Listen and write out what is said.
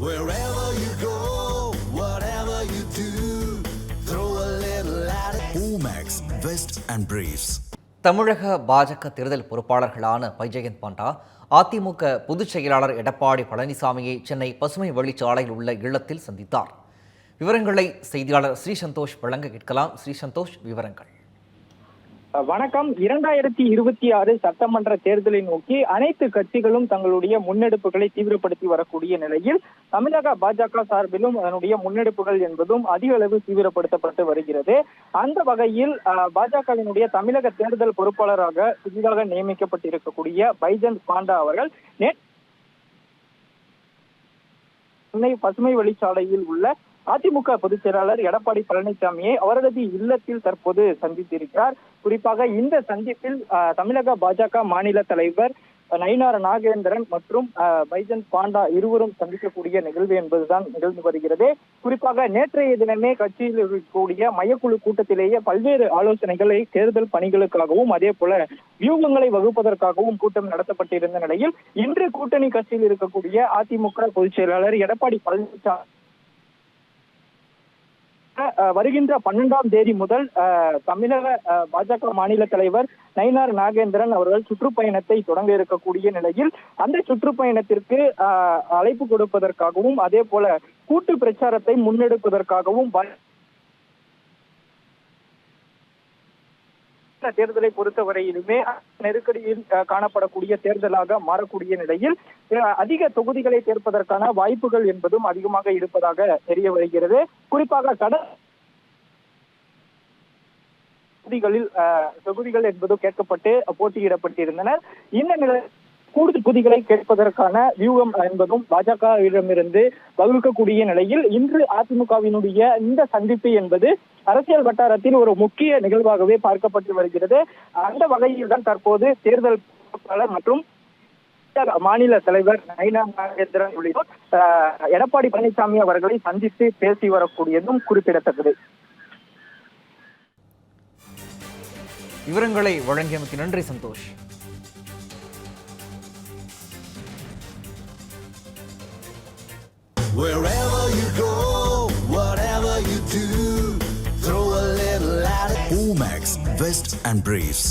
Wherever you go, whatever you do, throw a little at it. Omax, Vest and Briefs. தமிழக பாஜக தேர்தல் பொறுப்பாளர்களான பைஜெயந்த் பாண்டா அதிமுக பொதுச் செயலாளர் எடப்பாடி பழனிசாமியை சென்னை பசுமை வழிச்சாலையில் உள்ள இல்லத்தில் சந்தித்தார் விவரங்களை செய்தியாளர் ஸ்ரீ சந்தோஷ் வழங்க கேட்கலாம் ஸ்ரீ சந்தோஷ் விவரங்கள் வணக்கம். இரண்டாயிரத்தி இருபத்தி ஆறு சட்டமன்ற தேர்தலை நோக்கி அனைத்து கட்சிகளும் தங்களுடைய முன்னெடுப்புகளை தீவிரப்படுத்தி வரக்கூடிய நிலையில் தமிழக பாஜக சார்பிலும் அதனுடைய முன்னெடுப்புகள் என்பதும் அதிக அளவு தீவிரப்படுத்தப்பட்டு வருகிறது. அந்த வகையில் பாஜகவினுடைய தமிழக தேர்தல் பொறுப்பாளராக புதிதாக நியமிக்கப்பட்டிருக்கக்கூடிய பைஜந்த் பாண்டா அவர்கள் நேற்று சென்னை பசுமை வழிச்சாலையில் உள்ள அதிமுக பொதுச் செயலாளர் எடப்பாடி பழனிசாமியை அவரது இல்லத்தில் தற்போது சந்தித்திருக்கிறார். குறிப்பாக இந்த சந்திப்பில் தமிழக பாஜக மாநில தலைவர் நயினார் நாகேந்திரன் மற்றும் பைஜன் பாண்டா இருவரும் சந்திக்கக்கூடிய நிகழ்வு என்பதுதான் நிகழ்ந்து வருகிறது. குறிப்பாக நேற்றைய தினமே கட்சியில் இருக்கக்கூடிய மையக்குழு கூட்டத்திலேயே பல்வேறு ஆலோசனைகளை தேர்தல் பணிகளுக்காகவும் அதே போல வியூகங்களை வகுப்பதற்காகவும் கூட்டம் நடத்தப்பட்டிருந்த நிலையில் இன்று கூட்டணி கட்சியில் இருக்கக்கூடிய அதிமுக பொதுச் செயலாளர் எடப்பாடி பழனிசாமி வருகின்ற பன்னெண்டாம் தேதி முதல் தமிழக பாஜக மாநில தலைவர் நயினார் நாகேந்திரன் அவர்கள் சுற்றுப்பயணத்தை தொடங்க இருக்கக்கூடிய நிலையில் அந்த சுற்றுப்பயணத்திற்கு அழைப்பு கொடுப்பதற்காகவும் அதே போல கூட்டு பிரச்சாரத்தை முன்னெடுப்பதற்காகவும் தேர்தலை பொறுத்தவரையிலுமே நெருக்கடியில் அஹ், காணப்படக்கூடிய தேர்தலாக மாறக்கூடிய நிலையில் அதிக தொகுதிகளை சேர்ப்பதற்கான வாய்ப்புகள் என்பதும் அதிகமாக இருப்பதாக தெரிய வருகிறது. குறிப்பாக கடல் தொகுதிகளில் தொகுதிகள் என்பது கேட்கப்பட்டு போட்டியிடப்பட்டிருந்தன இந்த நிலை கூடுதல் தொகுதிகளை கேட்பதற்கான வியூகம் என்பதும் பாஜகவிடமிருந்து வகுக்கக்கூடிய நிலையில் இன்று அதிமுகவினுடைய இந்த சந்திப்பு என்பது அரசியல் வட்டாரத்தில் ஒரு முக்கிய நிகழ்வாகவே பார்க்கப்பட்டு வருகிறது. அந்த வகையில்தான் தற்போது தேர்தல் மற்றும் மாநில தலைவர் நயினா நாகேந்திரன் உள்ளிட்டோர் எடப்பாடி பழனிசாமி அவர்களை சந்தித்து பேசி வரக்கூடியதும் குறிப்பிடத்தக்கது. விவரங்களை வழங்கியமைக்கு நன்றி Santhosh Wherever you go, whatever you do, throw a little at it. Omax, Vest and Briefs.